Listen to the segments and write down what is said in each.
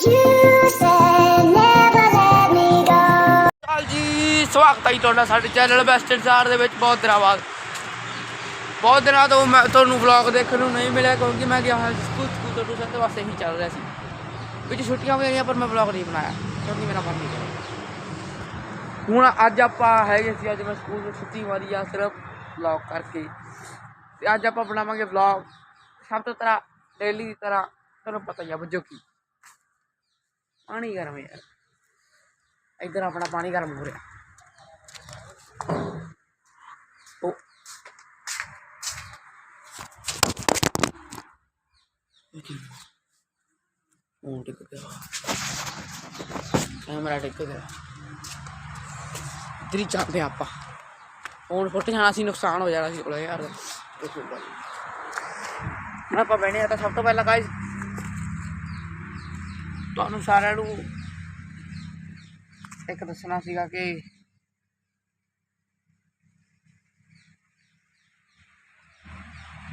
You said never ਜੀ ਸਵਾਗਤ ਹੈ ਜੀ ਤੁਹਾਡਾ ਸਾਡੇ ਚੈਨਲ ਬੈਸਟ ਇਨਸਾਰ ਦੇ ਵਿੱਚ, ਬਹੁਤ ਦਿਨਾਂ ਬਾਅਦ। ਬਹੁਤ ਦਿਨਾਂ ਤੋਂ ਮੈਂ ਤੁਹਾਨੂੰ ਵਲੌਗ ਦੇਖਣ ਨੂੰ ਨਹੀਂ ਮਿਲਿਆ, ਕਿਉਂਕਿ ਮੈਂ ਗਿਆ ਹਾਂ ਸਕੂਲ ਸਕੂਲ ਤੋਂ ਟਿਊਸ਼ਨ ਤੇ ਵਾਸਤੇ ਹੀ ਚੱਲ ਰਿਹਾ ਸੀ। ਵਿੱਚ ਛੁੱਟੀਆਂ ਹੋ ਗਈਆਂ ਪਰ ਮੈਂ ਵਲੌਗ ਨਹੀਂ ਬਣਾਇਆ, ਕਿਉਂਕਿ ਮੇਰਾ ਮਨ ਨਹੀਂ ਕਰਿਆ ਹੁਣ ਅੱਜ ਆਪਾਂ ਹੈਗੇ ਸੀ, ਅੱਜ ਮੈਂ ਸਕੂਲ ਤੋਂ ਛੁੱਟੀ ਮਾਰੀ ਆ, ਸਿਰਫ ਵਲੌਗ ਕਰਕੇ। ਤੇ ਅੱਜ ਆਪਾਂ ਬਣਾਵਾਂਗੇ ਵਲੌਗ ਸਭ ਤੋਂ ਤਰ੍ਹਾਂ ਡੇਲੀ ਦੀ ਤਰ੍ਹਾਂ, ਤੁਹਾਨੂੰ ਪਤਾ ਹੀ ਆ ਬੱਜੋ ਕੀ। ਪਾਣੀ ਗਰਮ ਯਾਰ। ਇੱਧਰ ਆਪਣਾ ਪਾਣੀ ਗਰਮ ਹੋ ਰਿਹਾ। ਉਹ ਉਹ ਟਿਕ ਗਿਆ ਕੈਮਰਾ ਟਿਕ ਗਿਆ ਇੱਧਰ ਹੀ ਚੱਲਦੇ ਆਪਾਂ। ਫੋਨ ਫੁੱਟ ਜਾਣਾ ਸੀ, ਨੁਕਸਾਨ ਹੋ ਜਾਣਾ ਸੀ ਕੋਲੇ ਯਾਰ। ਹੁਣ ਆਪਾਂ ਬਹਿਣੇ ਆ ਤਾਂ ਸਭ ਤੋਂ ਪਹਿਲਾਂ ਗਾਇਸ ਤੁਹਾਨੂੰ ਸਾਰਿਆਂ ਨੂੰ ਇੱਕ ਦੱਸਣਾ ਸੀਗਾ ਕਿ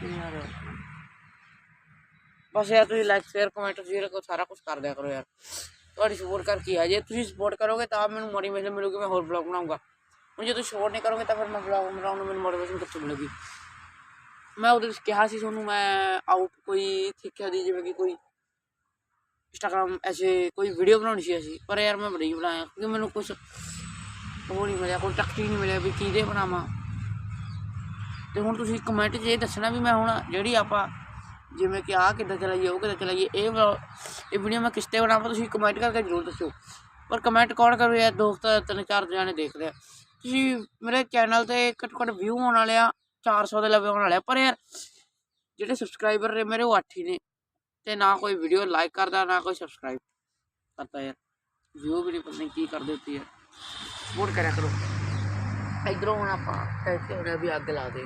ਯਾਰ, ਬਸ ਯਾਰ ਤੁਸੀਂ ਲਾਈਕ ਸ਼ੇਅਰ ਕਮੈਂਟ ਸ਼ੇਅਰ ਕੋ ਸਾਰਾ ਕੁਝ ਕਰ ਦਿਆ ਕਰੋ ਯਾਰ। ਤੁਹਾਡੀ ਸਪੋਰਟ ਕਰਕੇ ਆ। ਜੇ ਤੁਸੀਂ ਸਪੋਰਟ ਕਰੋਗੇ ਤਾਂ ਮੈਨੂੰ ਮੋਟੀਵੇਸ਼ਨ ਮਿਲੂਗੀ, ਮੈਂ ਹੋਰ ਬਲੌਗ ਬਣਾਉਂਗਾ ਹੁਣ ਜੇ ਤੁਸੀਂ ਸਪੋਰਟ ਨਹੀਂ ਕਰੋਗੇ ਤਾਂ ਫਿਰ ਮੈਂ ਬਲੌਗ ਬਣਾਉਣ ਨੂੰ ਮੈਨੂੰ ਮੋਟੀਵੇਸ਼ਨ ਕਿੱਥੋਂ ਮਿਲੂਗੀ? ਮੈਂ ਉਹਦੇ ਵਿੱਚ ਕਿਹਾ ਸੀ ਤੁਹਾਨੂੰ, ਮੈਂ ਆਊਟ ਕੋਈ ਸਿੱਖਿਆ ਦੀ, ਜਿਵੇਂ ਕਿ ਕੋਈ ਇੰਸਟਾਗ੍ਰਾਮ ਐਸੇ ਕੋਈ ਵੀਡੀਓ ਬਣਾਉਣੀ ਸੀ ਅਸੀਂ, ਪਰ ਯਾਰ ਮੈਂ ਨਹੀਂ ਬਣਾਇਆ, ਕਿਉਂਕਿ ਮੈਨੂੰ ਕੁਝ ਉਹ ਨਹੀਂ ਮਿਲਿਆ ਕੋਈ ਟੱਕਟੀ ਨਹੀਂ ਮਿਲਿਆ ਵੀ ਕਿਹਦੇ ਬਣਾਵਾਂ। ਤੇ ਹੁਣ ਤੁਸੀਂ ਕਮੈਂਟ 'ਚ ਇਹ ਦੱਸਣਾ ਵੀ ਮੈਂ ਹੁਣ ਜਿਹੜੀ ਆਪਾਂ ਜਿਵੇਂ ਕਿ ਆਹ ਕਿੱਦਾਂ ਚਲਾਈਏ, ਉਹ ਕਿੱਦਾਂ ਚਲਾਈਏ, ਇਹ ਇਹ ਵੀਡੀਓ ਮੈਂ ਕਿਸ ਤੇ ਬਣਾਵਾਂ, ਤੁਸੀਂ ਕਮੈਂਟ ਕਰਕੇ ਜ਼ਰੂਰ ਦੱਸਿਓ। ਪਰ ਕਮੈਂਟ ਕੌਣ ਕਰੂ ਯਾਰ, ਦੋਸਤ, ਤਿੰਨ ਚਾਰ ਜਾਣੇ ਦੇਖਦੇ ਆ। ਤੁਸੀਂ ਮੇਰੇ ਚੈਨਲ ਤੇ ਘੱਟੋ ਘੱਟ ਵਿਊ ਆਉਣ ਵਾਲੇ ਆ 400 ਦੇ ਲਵੇ ਆਉਣ ਵਾਲੇ ਆ, ਪਰ ਯਾਰ ਜਿਹੜੇ ਸਬਸਕ੍ਰਾਈਬਰ ਨੇ, ਮੇਰੇ ਉਹ 8 ਹੀ ਨੇ। ਤੇ ਨਾ ਕੋਈ ਵੀਡੀਓ ਲਾਈਕ ਕਰਦਾ ਨਾ ਕੋਈ ਸਬਸਕ੍ਰਾਈਬ ਕਰਦਾ ਯਾਰ। ਵਿਊ ਵੀ ਨਹੀਂ ਪਤਾ ਨਹੀਂ ਕੀ ਕਰਦੇ ਉੱਤੇ ਯਾਰ। ਸਪੋਰਟ ਕਰਿਆ ਕਰੋ। ਇਧਰੋਂ ਹੁਣ ਆਪਾਂ ਕਹਿੰਦੇ ਹੋਣੇ ਵੀ ਅੱਗ ਲਾ ਦੇ।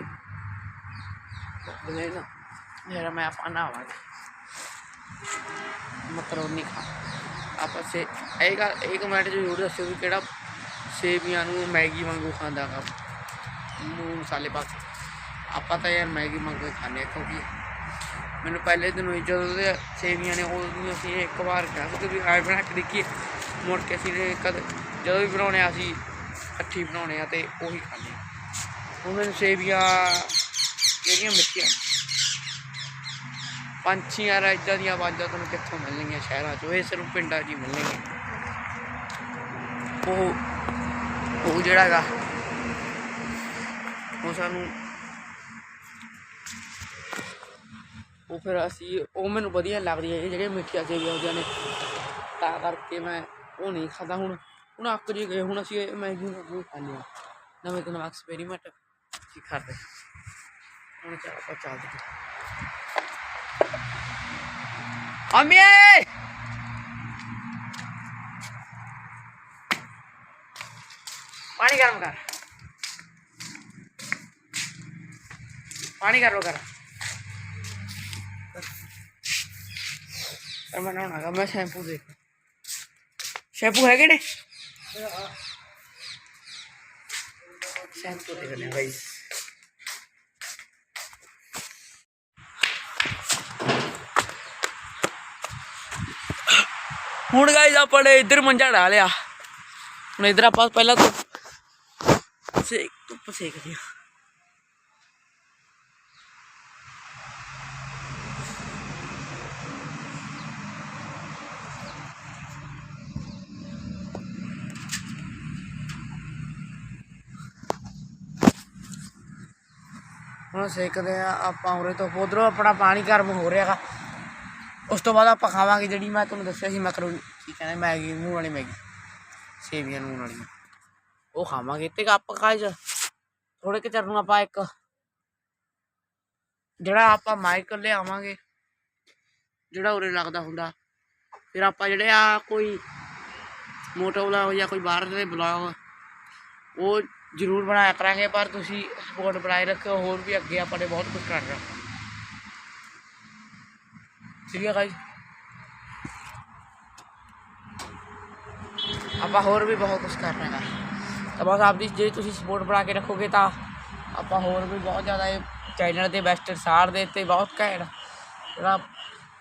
ਬਲੇ ਨਾ ਮੇਰਾ ਮੈਂ ਆਪਾਂ ਨਾਵਾਂਗੇ ਮਕਰੋਨੀ ਖਾ। ਆਪਾਂ ਸੇ ਇਹ ਗੱਲ ਇਹ ਕਮੈਂਟ 'ਚ ਜ਼ਰੂਰ ਦੱਸਿਓ ਵੀ ਕਿਹੜਾ ਸੇਵੀਆਂ ਨੂੰ ਮੈਗੀ ਵਾਂਗੂ ਖਾਂਦਾ ਗਾ। ਮੂੰਹ ਮਸਾਲੇ ਪਾ ਆਪਾਂ ਤਾਂ ਯਾਰ ਮੈਗੀ ਖਾਂਦੇ ਹਾਂ ਕਿਉਂਕਿ ਮੈਨੂੰ ਪਹਿਲੇ ਦਿਨ ਹੀ ਜਦੋਂ ਦੇ ਸੇਵੀਆਂ ਨੇ ਉਦੋਂ ਅਸੀਂ ਇੱਕ ਵਾਰ ਕਿਹਾ ਸੀ ਕਿ ਵੀ ਆਏ ਬਣਾ ਕੇ ਦੇਖੀਏ। ਮੁੜ ਕੇ ਅਸੀਂ ਨੇ ਕਦ ਜਦੋਂ ਵੀ ਬਣਾਉਣੇ ਆ ਅਸੀਂ ਇਕੱਠੀ ਬਣਾਉਣੇ ਆ ਤੇ ਉਹੀ ਖਾਂਦੇ ਹਾਂ ਹੁਣ ਮੈਨੂੰ ਸੇਵੀਆਂ ਜਿਹੜੀਆਂ ਮਿੱਠੀਆਂ? ਪੰਛੀਆਂ ਰਾ ਇੱਦਾਂ ਦੀਆਂ ਆਵਾਜ਼ਾਂ ਤੁਹਾਨੂੰ ਕਿੱਥੋਂ ਮਿਲਣਗੀਆਂ ਸ਼ਹਿਰਾਂ 'ਚ? ਇਹ ਸਿਰਫ ਪਿੰਡਾਂ 'ਚ ਹੀ ਮਿਲਣਗੀਆਂ। ਉਹ ਉਹ ਜਿਹੜਾ ਹੈਗਾ, ਉਹ ਸਾਨੂੰ ਉਹ ਫਿਰ ਅਸੀਂ, ਉਹ ਮੈਨੂੰ ਵਧੀਆ ਲੱਗਦੀਆਂ ਇਹ ਜਿਹੜੀਆਂ ਮਿੱਠੀਆਂ ਸੇਵੀਆਂ ਹੁੰਦੀਆਂ ਨੇ। ਤਾਂ ਕਰਕੇ ਮੈਂ ਉਹ ਨਹੀਂ ਖਾਦਾ ਹੁਣ। ਹੁਣ ਅੱਕ ਜੀ ਗਏ, ਹੁਣ ਅਸੀਂ ਇਹ ਮੈਗੀ ਨੂੰ ਖਾਂਦੇ ਹਾਂ? ਨਵੇਂ ਤੋਂ ਨਵਾਂ ਐਕਸਪੈਰੀਮੈਂਟ ਅਸੀਂ ਕਰਦੇ ਹੁਣ ਚੱਲ ਆਪਾਂ ਚੱਲਦੇ ਹਾਂ ਅਮੀਏ ਪਾਣੀ ਗਰਮ ਕਰ। ਪਾਣੀ ਗਰਮ ਕਰ। ਪਰ ਮੈਂ ਨਹਾਉਣਾ ਗਾ ਮੈਂ ਸ਼ੈਂਪੂ ਦੇਖ। ਸ਼ੈਂਪੂ ਹੈਗੇ ਨੇ? ਸ਼ੈਂਪੂ ਦੇਖਦੇ ਹਾਂ ਗਾਈਸ ਹੁਣ ਗਾਈਸ ਆਪਾਂ ਨੇ ਇੱਧਰ ਮੰਜਾ ਢਾ ਲਿਆ। ਹੁਣ ਇੱਧਰ ਆਪਾਂ ਪਹਿਲਾਂ ਤੋਂ ਸੇਕ ਧੁੱਪ ਸੇਕਦੇ ਹਾਂ। ਹੁਣ ਸੇਕਦੇ ਆ, ਆਪਾਂ ਉਰੇ ਤੋਂ ਉਧਰੋਂ ਆਪਣਾ ਪਾਣੀ ਗਰਮ ਹੋ ਰਿਹਾਗਾ। ਉਸ ਤੋਂ ਬਾਅਦ ਆਪਾਂ ਖਾਵਾਂਗੇ ਜਿਹੜੀ ਮੈਂ ਤੁਹਾਨੂੰ ਦੱਸਿਆ ਸੀ ਮੈਕਰੋਨੀ। ਕੀ ਕਹਿੰਦੇ, ਮੈਗੀ ਨੂਣ ਵਾਲੀ ਮੈਗੀ। ਸੇਵੀਆਂ ਨੂਣ ਵਾਲੀਆਂ। ਉਹ ਖਾਵਾਂਗੇ ਤੇ ਆਪਾਂ ਖਾਜ ਥੋੜੇ ਕਿ ਚਿਰ ਨੂੰ ਆਪਾਂ ਇੱਕ ਜਿਹੜਾ ਆਪਾਂ ਮਾਈਕ ਲਿਆਵਾਂਗੇ, ਜਿਹੜਾ ਉਰੇ ਲੱਗਦਾ ਹੁੰਦਾ। ਫਿਰ ਆਪਾਂ ਜਿਹੜੇ ਆ ਕੋਈ ਮੋਟੋ ਵਲੌਗ ਜਾਂ ਕੋਈ ਬਾਹਰ ਦੇ ਬਲੌਗ ਉਹ ਜ਼ਰੂਰ ਬਣਾਇਆ ਕਰਾਂਗੇ, ਪਰ ਤੁਸੀਂ ਸਪੋਰਟ ਬਣਾਈ ਰੱਖਿਓ, ਹੋਰ ਵੀ ਅੱਗੇ ਆਪਾਂ ਨੇ ਬਹੁਤ ਕੁਝ ਕਰਨਾ। ਠੀਕ ਹੈ ਗਾਇਸ ਆਪਾਂ ਹੋਰ ਵੀ ਬਹੁਤ ਕੁਝ ਕਰਨਾ ਹੈ ਤਾਂ ਬਸ ਆਪਦੀ ਜੇ ਤੁਸੀਂ ਸਪੋਰਟ ਬਣਾ ਕੇ ਰੱਖੋਗੇ ਤਾਂ ਆਪਾਂ ਹੋਰ ਵੀ ਬਹੁਤ ਜ਼ਿਆਦਾ ਇਹ ਚੈਨਲ ਦੇ ਬੈਸਟ ਸਾਰ ਦੇ ਤੇ ਬਹੁਤ ਘੈਂਟ ਜਿਹੜਾ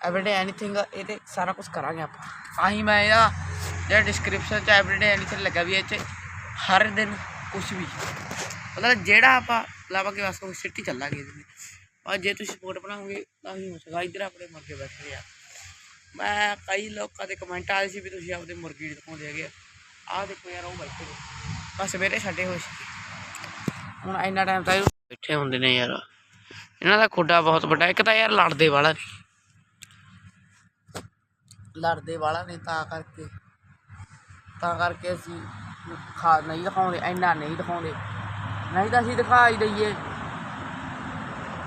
ਐਵਰੀਡੇ ਐਨੀਥਿੰਗ ਇਹ ਤੇ ਸਾਰਾ ਕੁਝ ਕਰਾਂਗੇ ਆਪਾਂ। ਤਾਂ ਹੀ ਮੈਂ ਇਹਦਾ ਜਿਹੜਾ ਡਿਸਕ੍ਰਿਪਸ਼ਨ ਚ ਐਵਰੀਡੇ ਐਨੀਥਿੰਗ ਲੱਗਾ ਵੀ ਇਹ ਚ ਹਰ ਦਿਨ ਕੁਝ ਵੀ। ਮਤਲਬ ਜਿਹੜਾ ਆਪਾਂ ਲਾਵਾਂਗੇ ਬਸ ਉਹ ਸਿੱਟੀ ਚੱਲਾਂਗੇ ਇਹਦੇ ਵਿੱਚ। ਪਰ ਜੇ ਤੁਸੀਂ ਸਪੋਰਟ ਬਣਾਓਗੇ, ਤਾਂ ਹੀ ਹੋ ਸਕਦਾ। ਇੱਧਰ ਆਪਣੇ ਮੁਰਗੇ ਬੈਠੇ ਆ। ਮੈਂ ਕਈ ਲੋਕਾਂ ਦੇ ਕਮੈਂਟ ਆਏ ਸੀ ਵੀ ਤੁਸੀਂ ਆਪਦੇ ਮੁਰਗੀ ਦਿਖਾਉਂਦੇ ਹੈਗੇ। ਆਹ ਦੇਖੋ ਯਾਰ, ਉਹ ਬੈਠੇ ਨੇ। ਬਸ ਸਵੇਰੇ ਛੱਡੇ ਹੋਏ ਸੀ। ਹੁਣ ਇੰਨਾ ਟਾਈਮ ਤਾਂ ਬੈਠੇ ਹੁੰਦੇ ਨੇ ਯਾਰ। ਇਹਨਾਂ ਦਾ ਖੁੱਡਾ ਬਹੁਤ ਵੱਡਾ। ਇੱਕ ਤਾਂ ਯਾਰ ਲੜਦੇ ਵਾਲਾ ਲੜਦੇ ਵਾਲਾ ਨੇ ਤਾਂ ਕਰਕੇ। ਤਾਂ ਕਰਕੇ ਅਸੀਂ ਖਾ ਨਹੀਂ ਦਿਖਾਉਂਦੇ, ਇੰਨਾ ਨਹੀਂ ਦਿਖਾਉਂਦੇ। ਨਹੀਂ ਤਾਂ ਅਸੀਂ ਦਿਖਾ ਹੀ ਦਈਏ।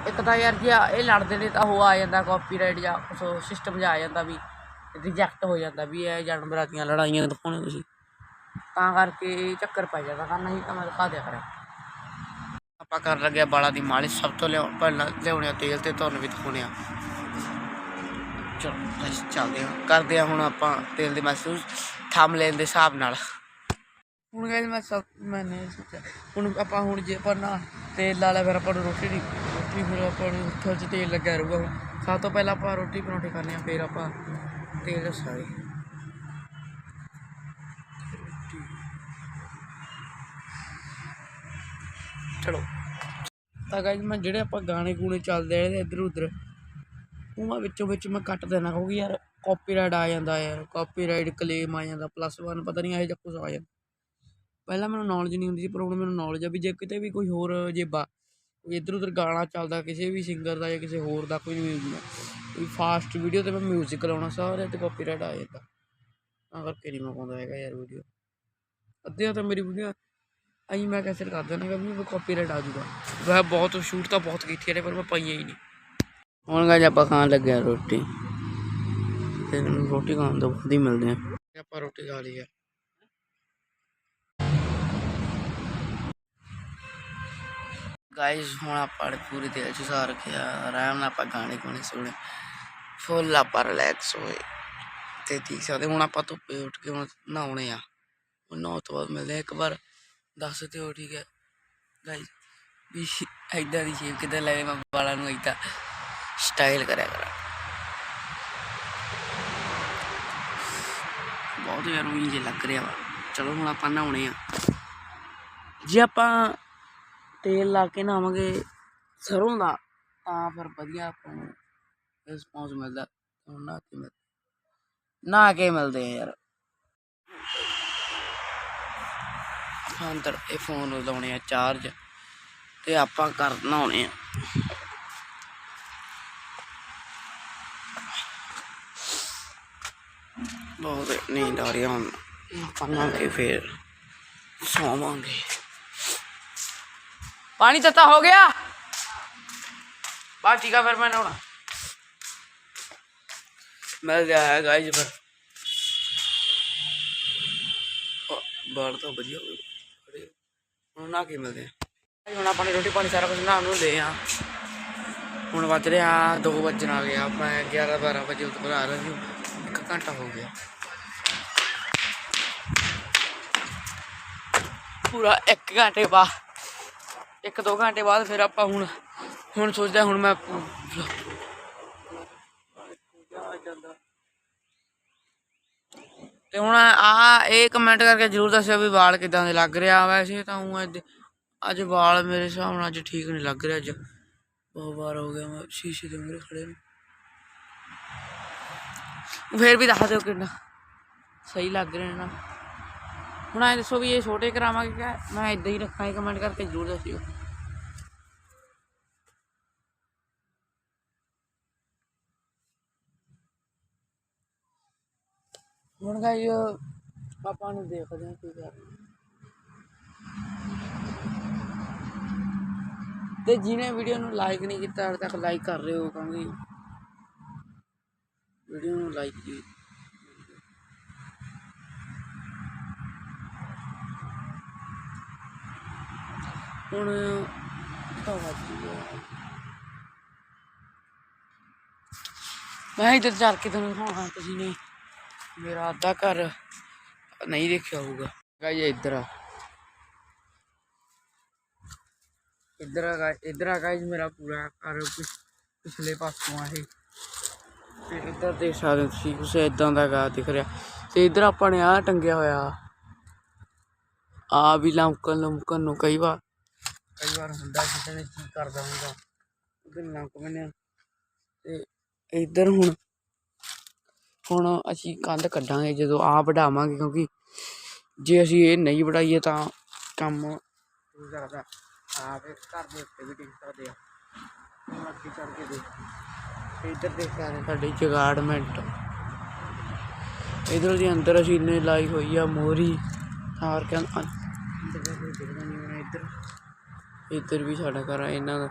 ਇੱਕ ਤਾਂ ਯਾਰ ਜੇ ਇਹ ਲੜਦੇ ਨੇ ਤਾਂ ਉਹ ਆ ਜਾਂਦਾ ਕਾਪੀਰਾਈਟ ਜਾਂ ਕੁਛ ਸਿਸਟਮ ਜਿਹਾ ਆ ਜਾਂਦਾ ਵੀ ਰਿਜੈਕਟ ਹੋ ਜਾਂਦਾ ਵੀ ਇਹ ਜਾਨਵਰਾਂ ਦੀਆਂ ਲੜਾਈਆਂ ਦਿਖਾਉਣੇ ਤੁਸੀਂ। ਤਾਂ ਕਰਕੇ ਚੱਕਰ ਪੈ ਜਾਂਦਾ ਤਾਂ ਨਹੀਂ ਤਾਂ ਮੈਂ ਦਿਖਾ ਦਿਆ ਕਰਾਂ। ਆਪਾਂ ਕਰਨ ਲੱਗੇ ਆ ਦੀ ਮਾਲਿਸ਼, ਸਭ ਤੋਂ ਲਿਆਉ ਪਹਿਲਾਂ ਲਿਆਉਣੇ ਆ ਤੇਲ ਤੇ ਤੁਹਾਨੂੰ ਵੀ ਦਿਖਾਉਣੇ ਆ। ਚਲੋ ਅਸੀਂ ਚੱਲਦੇ ਹਾਂ ਕਰਦੇ ਆ ਹੁਣ ਆਪਾਂ ਤੇਲ ਦੀ ਮਾਲਿਸ਼ ਥੰਮ ਲੈਣ ਦੇ ਹਿਸਾਬ ਨਾਲ। ਹੁਣ ਗਾਇਸ ਮੈਂ ਸਭ ਮੈਨੇ ਸੋਚਿਆ। ਹੁਣ ਆਪਾਂ ਹੁਣ ਜੇ ਆਪਾਂ ਨਾ ਤੇਲ ਲਾ ਲਿਆ ਫਿਰ ਆਪਾਂ ਨੂੰ ਰੋਟੀ ਦੀ ਰੋਟੀ ਫਿਰ ਆਪਾਂ ਨੂੰ ਉੱਥੇ ਚ ਤੇਲ ਲੱਗਿਆ ਰਹੂਗਾ ਹੁਣ। ਸਭ ਤੋਂ ਪਹਿਲਾਂ ਆਪਾਂ ਰੋਟੀ ਪਰੌਂਠੇ ਖਾਣੇ ਆ ਫਿਰ ਆਪਾਂ ਤੇਲ ਸਾਰੇ ਚਲੋ। ਤਾਂ ਗਾਇਸ ਮੈਂ ਜਿਹੜੇ ਆਪਾਂ ਗਾਣੇ ਗੂਣੇ ਚੱਲਦੇ ਆ ਇੱਧਰ ਉੱਧਰ ਉਹ ਮੈਂ ਵਿੱਚੋਂ ਵਿੱਚ ਮੈਂ ਕੱਟ ਦੇਣਾ, ਕਿਉਂਕਿ ਯਾਰ ਕਾਪੀਰਾਈਟ ਆ ਜਾਂਦਾ ਯਾਰ। ਕਾਪੀਰਾਈਟ ਕਲੇਮ ਆ ਜਾਂਦਾ ਪਲੱਸ 1 ਪਤਾ ਨਹੀਂ ਇਹੋ ਜਿਹਾ ਕੁਝ ਆ ਜਾਂਦਾ। ਪਹਿਲਾਂ ਮੈਨੂੰ ਨੌਲੇਜ ਨਹੀਂ ਹੁੰਦੀ ਸੀ, ਪਰ ਹੁਣ ਮੈਨੂੰ ਨੌਲੇਜ ਆ ਵੀ ਜੇ ਕਿਤੇ ਵੀ ਕੋਈ ਹੋਰ ਜੇ ਬਾ ਕੋਈ ਇੱਧਰ ਉੱਧਰ ਗਾਣਾ ਚੱਲਦਾ, ਕਿਸੇ ਵੀ ਸਿੰਗਰ ਦਾ ਜਾਂ ਕਿਸੇ ਹੋਰ ਦਾ ਕੋਈ ਮਿਊਜ਼ਿਕ ਕੋਈ ਫਾਸਟ ਵੀਡੀਓ ਤੇ ਮੈਂ ਮਿਊਜ਼ਿਕ ਲਾਉਣਾ ਸਾਰੇ ਤੇ ਕਾਪੀਰਾਈਟ ਆ ਜਾਂਦਾ। ਤਾਂ ਕਰਕੇ ਨਹੀਂ ਮੈਂ ਪਾਉਂਦਾ ਹੈਗਾ ਯਾਰ ਵੀਡੀਓ ਅੱਧੀਆਂ ਤਾਂ ਮੇਰੀ ਵੀਡੀਓ ਅਹੀਂ ਮੈਂ ਕੈਂਸਲ ਕਰ ਦੇਣਾ ਕਿ ਵੀ ਕਾਪੀਰਾਈਟ ਆ ਜੂਗਾ ਵੈਸੇ ਬਹੁਤ ਸ਼ੂਟ ਤਾਂ ਬਹੁਤ ਕੀਤੀਆਂ ਨੇ ਪਰ ਮੈਂ ਪਾਈਆਂ ਹੀ ਨਹੀਂ। ਹੁਣ ਗਾ ਆਪਾਂ ਖਾਣ ਲੱਗਿਆ ਰੋਟੀ। ਤੇ ਮੈਨੂੰ ਰੋਟੀ ਖਾਣ ਤੋਂ ਬਾਅਦ ਹੀ ਮਿਲਦੇ ਆ। ਆਪਾਂ ਰੋਟੀ ਖਾ ਲਈ ਆ। ਗਾਇਸ ਹੁਣ ਆਪਾਂ ਨੇ ਪੂਰੀ ਦਿਲ ਚ ਸਾਰ ਰੱਖਿਆ। ਆਰਾਮ ਨਾਲ ਆਪਾਂ ਗਾਣੇ ਗਾਣੇ ਸੁਣੇ। ਫੁੱਲ ਆਪਾਂ ਰਿਲੈਕਸ ਹੋਏ। ਤੇ ਠੀਕ ਸਕਦੇ ਹੁਣ ਆਪਾਂ ਧੁੱਪੇ ਉੱਠ ਕੇ ਹੁਣ ਨਹਾਉਣੇ ਆ। ਹੁਣ ਨਹਾਉਣ ਤੋਂ ਬਾਅਦ ਮਿਲਦੇ ਆ ਇੱਕ ਵਾਰ। ਦੱਸ ਦਿਓ ਠੀਕ ਹੈ। ਗਾਇਸ ਵੀ ਐਦਾਂ ਦੀ ਸ਼ੇਪ ਕਿੱਦਾਂ ਲੈ ਮੈਂ ਵਾਲਾਂ ਨੂੰ ਐਦਾਂ ਸਟਾਈਲ ਕਰਿਆ ਕਰਾਂ। ਬਹੁਤ ਯਾਰ ਉਹੀ ਜੇ ਲੱਗ ਰਿਹਾ ਵਾ ਚਲੋ ਹੁਣ ਆਪਾਂ ਨਹਾਉਣੇ ਆ। ਜੇ ਆਪਾਂ ਤੇਲ ਲਾ ਕੇ ਨਹਾਵਾਂਗੇ ਸਰੋਂ ਦਾ, ਤਾਂ ਫਿਰ ਵਧੀਆ ਆਪਾਂ ਨੂੰ ਰਿਸਪੌਂਸ ਮਿਲਦਾ। ਹੁਣ ਨਾ ਕੇ ਮਿਲ, ਨਾ ਕੇ ਮਿਲਦੇ ਆ ਯਾਰ। ਅੰਦਰ ਇਹ ਫੋਨ ਲਾਉਣੇ ਆ ਚਾਰਜ ਤੇ ਆਪਾਂ ਕਰ ਨਹਾਉਣੇ ਆ। ਬਹੁਤ ਨੀਂਦ ਆ ਰਹੀ ਹੁਣ ਆਪਾਂ ਨਹਾ ਕੇ ਫੇਰ ਸੌਵਾਂਗੇ। ਹੋ ਗਿਆ। ਬਸ ਠੀਕ ਆ ਫਿਰ ਮੈਂ ਨਹਾਉਣਾ। ਮਿਲ ਗਿਆ ਹੈ ਗਾਇਜ ਫਿਰ। ਉਹ ਬਾਲ ਤਾਂ ਵਧੀਆ ਹੋ ਗਏ ਹੁਣ ਨਾ ਕੀ ਮਿਲਦੇ ਆ ਹੁਣ ਆਪਾਂ ਨੇ ਰੋਟੀ ਪਾਣੀ ਸਾਰਾ ਕੁਝ ਨਾ ਨੂੰ ਲੈ ਆ ਹੁਣ ਵੱਜ ਰਿਹਾ 2 ਵਜਣ ਆ ਗਿਆ ਮੈਂ 11 12 ਵਜੇ ਉੱਤੇ ਬਣਾ ਰਿਹਾ ਸੀ। ਇੱਕ ਘੰਟਾ ਹੋ ਗਿਆ। ਪੂਰਾ 1 ਘੰਟੇ ਬਾਅਦ। ਇੱਕ ਦੋ ਘੰਟੇ ਬਾਅਦ ਫਿਰ ਆਪਾਂ ਹੁਣ ਹੁਣ ਸੋਚਦਾ ਹੁਣ ਮੈਂ ਤੇ ਹੁਣ ਆਹ ਇਹ ਕਮੈਂਟ ਕਰਕੇ ਜਰੂਰ ਦੱਸਿਓ ਵੀ ਵਾਲ ਕਿਦਾਂ ਦੇ ਲੱਗ ਰਿਹਾ। ਵੈਸੇ ਤਾਂ ਹੂੰ ਅੱਜ ਅੱਜ ਵਾਲ ਮੇਰੇ ਹਿਸਾਬ ਨਾਲ ਅੱਜ ਠੀਕ ਨਹੀਂ ਲੱਗ ਰਿਹਾ ਅੱਜ। ਬਹੁਤ ਵਾਰ ਹੋ ਗਿਆ ਮੈਂ ਸ਼ੀਸ਼ੇ ਦੇ ਮੂਹਰੇ ਖੜੇ ਨੂੰ। ਫੇਰ ਵੀ ਦੱਸ ਦਿਓ ਕਿੰਨਾ ਸਹੀ ਲੱਗ ਰਿਹਾ ਨਾ। ਹੁਣ ਐ ਦੱਸੋ ਵੀ ਇਹ ਛੋਟੇ ਕਰਾਵਾਂਗੇ ਕਿ ਮੈਂ ਇਦਾਂ ਹੀ ਰੱਖਾਂ, ਇਹ ਕਮੈਂਟ ਕਰਕੇ ਜਰੂਰ ਦੱਸਿਓ। ਹੁਣ ਗਾਈ ਪਾਪਾ ਨੂੰ ਦੇਖਦੇ ਹਾਂ ਕੀ ਕਰ ਤੇ ਜਿਹਨੇ ਵੀਡੀਓ ਨੂੰ ਲਾਈਕ ਨਹੀਂ ਕੀਤਾ ਹਜੇ ਤੱਕ ਲਾਈਕ ਕਰ ਰਹੇ ਹੋ ਕਿਉਂਕਿ ਵੀਡੀਓ ਨੂੰ ਲਾਈਕ ਕੀ ਹੁਣ ਤਾਂ ਵੱਜ ਮੈਂ ਇੱਧਰ ਚੱਲ ਕੇ ਤੁਹਾਨੂੰ ਦਿਖਾਉਣਾ, ਤੁਸੀਂ ਨੇ ਮੇਰਾ ਅੱਧਾ ਘਰ ਨਹੀਂ ਦੇਖਿਆ ਹੋਊਗਾ। ਗਾਈ ਇੱਧਰ ਆ। ਇੱਧਰ ਆ guys- ਇੱਧਰ ਆ ਗਾਇਸ ਮੇਰਾ ਪੂਰਾ ਘਰ ਪਿਛਲੇ ਪਾਸੋਂ ਆ ਇਹ। ਤੇ ਇੱਧਰ ਦੇਖ ਸਕਦੇ ਹੋ ਤੁਸੀਂ, ਕੁਛ ਇਦਾਂ ਦਾ ਗਾ ਦਿਖ ਰਿਹਾ। ਤੇ ਇੱਧਰ ਆਪਾਂ ਨੇ ਆ ਟੰਗਿਆ ਹੋਇਆ। ਆ ਵੀ ਲੰਕਨ ਲੰਕਨ ਨੂੰ ਕਈ ਵਾਰ ਕਈ ਵਾਰ ਹੁੰਦਾ ਕਿਸੇ ਨੇ ਕੀ ਕਰਦਾ ਹੁੰਦਾ ਉਧਰ ਲੰਕ ਬੰਨਿਆ ਤੇ ਇੱਧਰ ਹੁਣ ਹੁਣ ਅਸੀਂ ਕੰਧ ਕੱਢਾਂਗੇ, ਜਦੋਂ ਆ ਵਢਾਵਾਂਗੇ, ਕਿਉਂਕਿ ਜੇ ਅਸੀਂ ਇਹ ਨਹੀਂ ਵਢਾਈਏ ਤਾਂ ਕੰਮ ਹੋ ਸਕਦਾ ਆ ਫਿਰ ਘਰ ਦੇ ਉੱਤੇ ਵੀ ਡਿੱਗ ਸਕਦੇ ਆ। ਹੁਣ ਅੱਗੇ ਚੱਲ ਕੇ ਦੇਖ। ਇੱਧਰ ਦੇਖ ਸਕਦੇ ਸਾਡੀ ਜਗਾੜਮੈਂਟ। ਇਧਰ ਦੇ ਅੰਦਰ ਅਸੀਂ ਨੇ ਲਾਈ ਹੋਈ ਆ ਮੋਰੀ। ਹਾਰ ਕੇ ਅੰਦਰ ਕੋਈ ਦਿਖਦਾ ਨਹੀਂ ਮੈਨੂੰ ਇੱਧਰ ਇੱਧਰ ਵੀ ਸਾਡਾ ਘਰ ਆ, ਇਹਨਾਂ ਦਾ।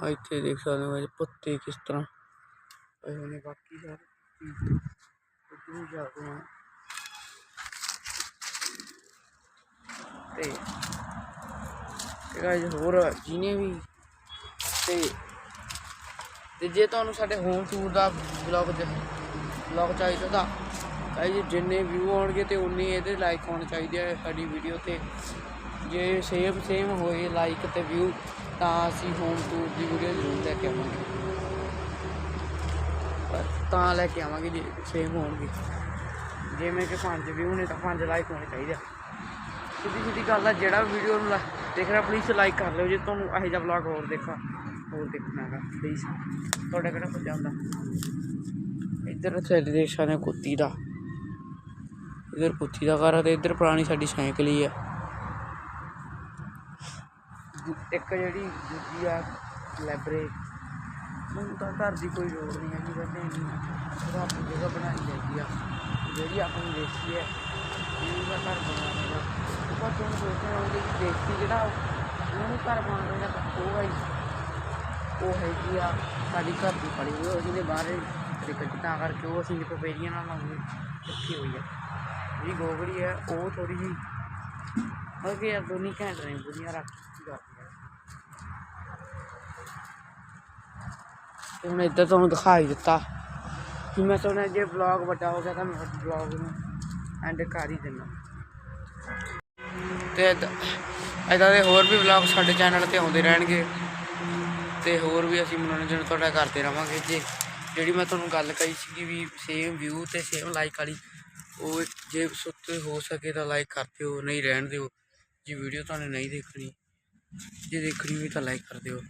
ਆ ਇੱਥੇ ਦੇਖ ਸਕਦੇ ਹੋ, ਇਹ ਪੱਤੇ ਕਿਸ ਤਰ੍ਹਾਂ। ਪਏ ਹੋਏ ਨੇ ਬਾਕੀ ਸਾਰੇ ਇੱਧਰ ਨੂੰ ਜਾਂਦੇ ਆ ਤੇ ਤੇ ਗਾਇਸ ਹੋਰ ਜਿਹਨੇ ਵੀ ਤੇ ਤੇ ਜੇ ਤੁਹਾਨੂੰ ਸਾਡੇ ਹੋਮ ਟੂਰ ਦਾ ਬਲੌਗ ਬਲੌਗ ਚਾਹੀਦਾ ਤਾਂ ਗਾਇਸ ਜਿੰਨੇ ਵਿਊ ਆਉਣਗੇ ਤੇ ਉਨੇ ਇਹਦੇ ਲਾਈਕ ਹੋਣੇ ਚਾਹੀਦੇ ਆ ਸਾਡੀ ਵੀਡੀਓ ਤੇ। ਜੇ ਸੇਮ ਸੇਮ ਹੋਏ ਲਾਈਕ ਤੇ ਵਿਊ ਤਾਂ ਅਸੀਂ ਹੋਮ ਟੂਰ ਦੀ ਵੀਡੀਓ ਜ਼ਰੂਰ ਲੈ ਕੇ ਆਵਾਂਗੇ। ਪਰ ਤਾਂ ਲੈ ਕੇ ਆਵਾਂਗੇ ਜੇ ਸੇਮ ਹੋਣਗੇ। ਜਿਵੇਂ ਕਿ ਪੰਜ ਵਿਊ ਨੇ ਤਾਂ ਪੰਜ ਲਾਈਕ ਹੋਣੇ ਚਾਹੀਦੇ ਸਿੱਧੀ ਸਿੱਧੀ ਗੱਲ ਆ, ਜਿਹੜਾ ਵੀਡੀਓ ਨੂੰ ਲਾ- ਦੇਖ ਰਿਹਾ ਪਲੀਜ਼ ਲਾਈਕ ਕਰ ਲਿਓ। ਜੇ ਤੁਹਾਨੂੰ ਇਹੋ ਜਿਹਾ ਵਲੌਗ ਹੋਰ ਦੇਖਾ ਹੋਰ ਦੇਖਣਾ ਹੈਗਾ ਪਲੀਜ਼ ਤੁਹਾਡਾ ਕਿਹੜਾ ਕੁਝ ਆਉਂਦਾ ਇੱਧਰ ਸੈਲੀਬ੍ਰੇਸ਼ਨ ਹੈ ਕੁੱਤੀ ਦਾ। ਇੱਧਰ ਕੁੱਤੀ ਦਾ ਘਰ ਹੈ ਤੇ ਇੱਧਰ ਪੁਰਾਣੀ ਸਾਡੀ ਸਾਈਕਲ ਹੀ ਹੈ ਇੱਕ ਜਿਹੜੀ ਦੂਜੀ ਆ ਲੈਬਰੇ ਮੈਨੂੰ ਤਾਂ ਘਰ ਦੀ ਕੋਈ ਲੋੜ ਨਹੀਂ ਹੈਗੀ ਵੈਸੇ ਇੰਨੀ ਉਹਦਾ ਆਪਣੀ ਜਗ੍ਹਾ ਬਣਾਈ ਚਾਹੀਦੀ ਆ। ਜਿਹੜੀ ਆਪਣੀ ਦੇਸੀ ਹੈ ਇਹਦਾ ਘਰ ਬਣਾਉਣਾ ਹੈਗਾ ਪਰ ਤੁਹਾਨੂੰ ਸੋਚਦੇ ਹੋਗੇ ਕਿ ਦੇਸੀ ਜਿਹੜਾ ਉਹਨੂੰ ਘਰ ਬਣਾਉਣਾ ਹੈਗਾ ਉਹ ਹੈ ਉਹ ਹੈਗੀ ਆ ਸਾਡੀ ਘਰ ਦੀ ਪੜੀ ਹੋਈ ਉਹਦੀ ਨੇ ਬਾਹਰ ਦਿੱਕਤ ਤਾਂ ਕਰਕੇ ਉਹ ਅਸੀਂ ਪਪੇਰੀਆਂ ਨਾਲ ਲਾਉਂਦੇ ਰੱਖੀ ਹੋਈ ਆ। ਜਿਹੜੀ ਗੋਗੜੀ ਹੈ ਉਹ ਥੋੜੀ ਜਿਹੀ, ਮਤਲਬ ਕਿ ਦੋਨੀ ਘੈਂਟ ਨੇ, ਬੁਰੀਆਂ ਰੱਖ। ਤੇ ਹੁਣ ਇੱਧਰ ਤੁਹਾਨੂੰ ਦਿਖਾ ਹੀ ਦਿੱਤਾ। ਕਿ ਮੈਂ ਸੋਚਿਆ ਜੇ ਵਲੌਗ ਵੱਡਾ ਹੋ ਗਿਆ ਤਾਂ ਮੈਂ ਵਲੌਗ ਨੂੰ ਐਂਡ ਕਰ ਹੀ ਦਿੰਦਾ। ਤੇ ਇਦਾਂ ਦੇ ਹੋਰ ਵੀ ਵਲੌਗ ਸਾਡੇ ਚੈਨਲ ਤੇ ਆਉਂਦੇ ਰਹਿਣਗੇ। ਤੇ ਹੋਰ ਵੀ ਅਸੀਂ ਮਨੋਰੰਜਨ ਤੁਹਾਡਾ ਕਰਦੇ ਰਵਾਂਗੇ ਜੇ। ਜਿਹੜੀ ਮੈਂ ਤੁਹਾਨੂੰ ਗੱਲ ਕਹੀ ਸੀਗੀ ਵੀ ਸੇਮ ਵਿਊ ਤੇ ਸੇਮ ਲਾਈਕ ਵਾਲੀ, ਉਹ ਜੇ ਸੁੱਤੇ ਹੋ ਸਕੇ ਤਾਂ ਲਾਈਕ ਕਰ ਦਿਓ ਨਹੀਂ ਰਹਿਣ ਦਿਓ। ਜੇ ਵੀਡੀਓ ਤੁਹਾਨੂੰ ਨਹੀਂ ਦੇਖਣੀ, ਜੇ ਦੇਖਣੀ ਵੀ ਤਾਂ ਲਾਈਕ ਕਰ ਦਿਓ।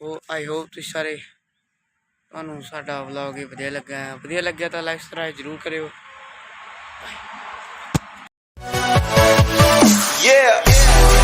ਉਹ ਆਈ ਹੋਪ ਤੁਸੀਂ ਸਾਰੇ ਤੁਹਾਨੂੰ ਸਾਡਾ ਵਲੌਗ ਇਹ ਵਧੀਆ ਲੱਗਾ ਹੈ। ਵਧੀਆ ਲੱਗਿਆ ਤਾਂ ਲਾਈਕ ਸਬਸਕ੍ਰਾਈਬ ਜ਼ਰੂਰ ਕਰਿਓ Yeah.